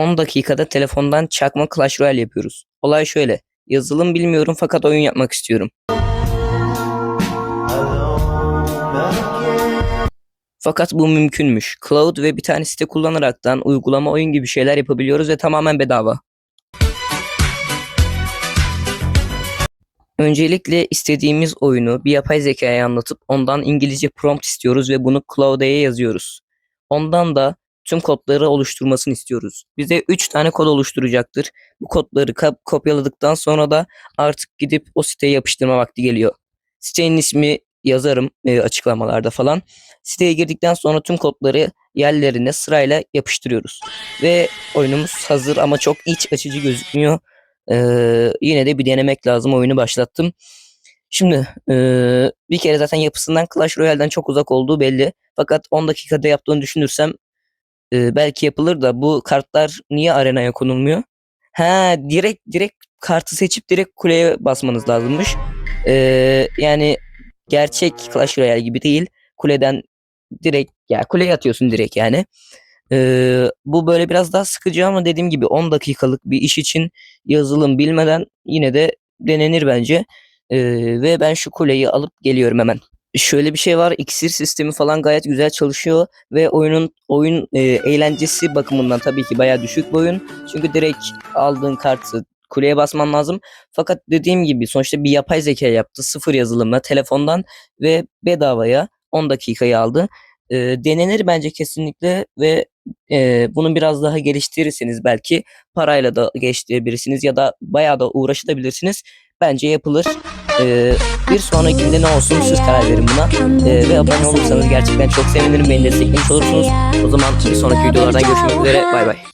10 dakikada telefondan çakma Clash Royale yapıyoruz. Olay şöyle. Yazılım bilmiyorum fakat oyun yapmak istiyorum. Fakat bu mümkünmüş. Cloud ve bir tane site kullanaraktan uygulama oyun gibi şeyler yapabiliyoruz ve tamamen bedava. Öncelikle istediğimiz oyunu bir yapay zekaya anlatıp ondan İngilizce prompt istiyoruz ve bunu Cloud'ya yazıyoruz. Ondan da tüm kodları oluşturmasını istiyoruz. Bize 3 tane kod oluşturacaktır. Bu kodları kopyaladıktan sonra da artık gidip o siteye yapıştırma vakti geliyor. Sitenin ismi yazarım e, açıklamalarda falan. Siteye girdikten sonra tüm kodları yerlerine sırayla yapıştırıyoruz. Ve oyunumuz hazır ama çok iç açıcı gözükmüyor. Ee, yine de bir denemek lazım. Oyunu başlattım. Şimdi ee, bir kere zaten yapısından Clash Royale'den çok uzak olduğu belli. Fakat 10 dakikada yaptığını düşünürsem ee, belki yapılır da bu kartlar niye arenaya konulmuyor? Ha direkt direkt kartı seçip direkt kuleye basmanız lazımmış. Ee, yani gerçek Clash Royale gibi değil. Kuleden direkt ya kuleye atıyorsun direkt yani. Ee, bu böyle biraz daha sıkıcı ama dediğim gibi 10 dakikalık bir iş için yazılım bilmeden yine de denenir bence. Ee, ve ben şu kuleyi alıp geliyorum hemen. Şöyle bir şey var. iksir sistemi falan gayet güzel çalışıyor ve oyunun oyun e, eğlencesi bakımından tabii ki bayağı düşük bir oyun. Çünkü direkt aldığın kartı kuleye basman lazım. Fakat dediğim gibi sonuçta bir yapay zeka yaptı. Sıfır yazılımla telefondan ve bedavaya 10 dakikayı aldı. Ee, denenir bence kesinlikle ve e, bunu biraz daha geliştirirseniz belki parayla da geliştirebilirsiniz ya da bayağı da uğraşabilirsiniz. Bence yapılır. Ee, bir sonrakinde ne olsun siz karar verin buna. Ee, ve abone olursanız gerçekten çok sevinirim. Beni desteklemiş olursunuz. O zaman bir sonraki videolardan görüşmek üzere. Bay bay.